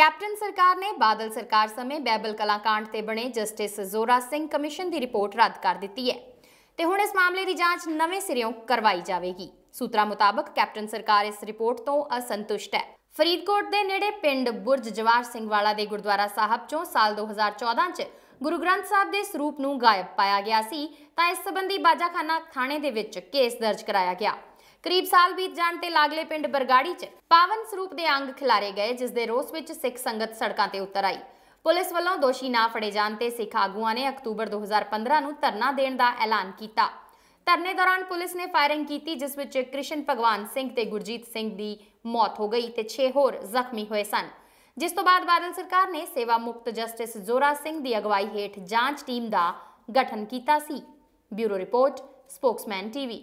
Captain ਸਰਕਾਰ ਨੇ ਬਾਦਲ ਸਰਕਾਰ ਸਮੇਂ ਬੈਬਲ ਕਲਾਕਾਂਡ ਤੇ ਬਣੇ ਜਸਟਿਸ ਜ਼ੋਰਾ ਸਿੰਘ ਕਮਿਸ਼ਨ ਦੀ ਰਿਪੋਰਟ ਰੱਦ ਕਰ ਦਿੱਤੀ ਹੈ। ਤੇ ਹੁਣ ਇਸ ਮਾਮਲੇ ਦੀ ਜਾਂਚ ਨਵੇਂ ਸਿਰਿਓਂ ਕਰਵਾਈ ਜਾਵੇਗੀ। ਸੂਤਰਾਂ ਮੁਤਾਬਕ ਕੈਪਟਨ ਸਰਕਾਰ ਇਸ ਰਿਪੋਰਟ ਤੋਂ ਅਸੰਤੁਸ਼ਟ ਹੈ। ਫਰੀਦਕੋਟ ਦੇ ਨੇੜੇ ਪਿੰਡ ਬੁਰਜ ਜਵਾਰ ਸਿੰਘ ਵਾਲਾ ਦੇ ਗੁਰਦੁਆਰਾ ਸਾਹਿਬ ਚੋਂ ਸਾਲ 2014 ਚ ਗੁਰੂ ਗ੍ਰੰਥ ਸਾਹਿਬ ਦੇ ਸਰੂਪ ਨੂੰ ਗਾਇਬ ਪਾਇਆ ਗਿਆ ਸੀ, ਤਾਂ ਇਸ ਸੰਬੰਧੀ ਬਾਜਾਖਾਨਾ ਥਾਣੇ ਦੇ ਵਿੱਚ ਕੇਸ ਦਰਜ ਕਰਾਇਆ ਗਿਆ। ਕਰੀਬ ਸਾਲ ਬੀਤ ਜਾਣ ਤੇ ਲਾਗਲੇ ਪਿੰਡ ਬਰਗਾੜੀ 'ਚ ਪਾਵਨ ਸਰੂਪ ਦੇ ਅੰਗ ਖਿਲਾਰੇ ਗਏ, ਜਿਸ ਦੇ ਰੋਸ ਵਿੱਚ ਸਿੱਖ ਸੰਗਤ ਸੜਕਾਂ ਤੇ ਉਤਰ ਆਈ। ਪੁਲਿਸ ਵੱਲੋਂ ਦੋਸ਼ੀ ਨਾ ਫੜੇ ਜਾਣ ਤੇ ਸਿੱਖ ਆਗੂਆਂ ਨੇ ਅਕਤੂਬਰ 2015 ਨੂੰ ਧਰਨਾ ਦੇਣ ਦਾ ਐਲਾਨ ਕੀਤਾ। ਧਰਨੇ ਦੌਰਾਨ ਪੁਲਿਸ ਨੇ ਫਾਇਰਿੰਗ ਕੀਤੀ, ਜਿਸ ਵਿੱਚ ਕ੍ਰਿਸ਼ਨ ਭਗਵਾਨ ਸਿੰਘ ਤੇ ਗੁਰਜੀਤ ਸਿੰਘ ਦੀ ਮੌਤ ਹੋ ਗਈ ਤੇ 6 ਹੋਰ ਜ਼ਖਮੀ ਹੋਏ ਸਨ। ਜਿਸ ਤੋਂ ਬਾਅਦ ਬਾਦਲ ਸਰਕਾਰ ਨੇ ਸੇਵਾ ਮੁਕਤ ਜਸਟਿਸ ਜ਼ੋਰਾ ਸਿੰਘ ਦੀ ਅਗਵਾਈ ਹੇਠ ਜਾਂਚ ਟੀਮ ਦਾ ਗਠਨ ਕੀਤਾ ਸੀ। Bureau report, Spokesman TV.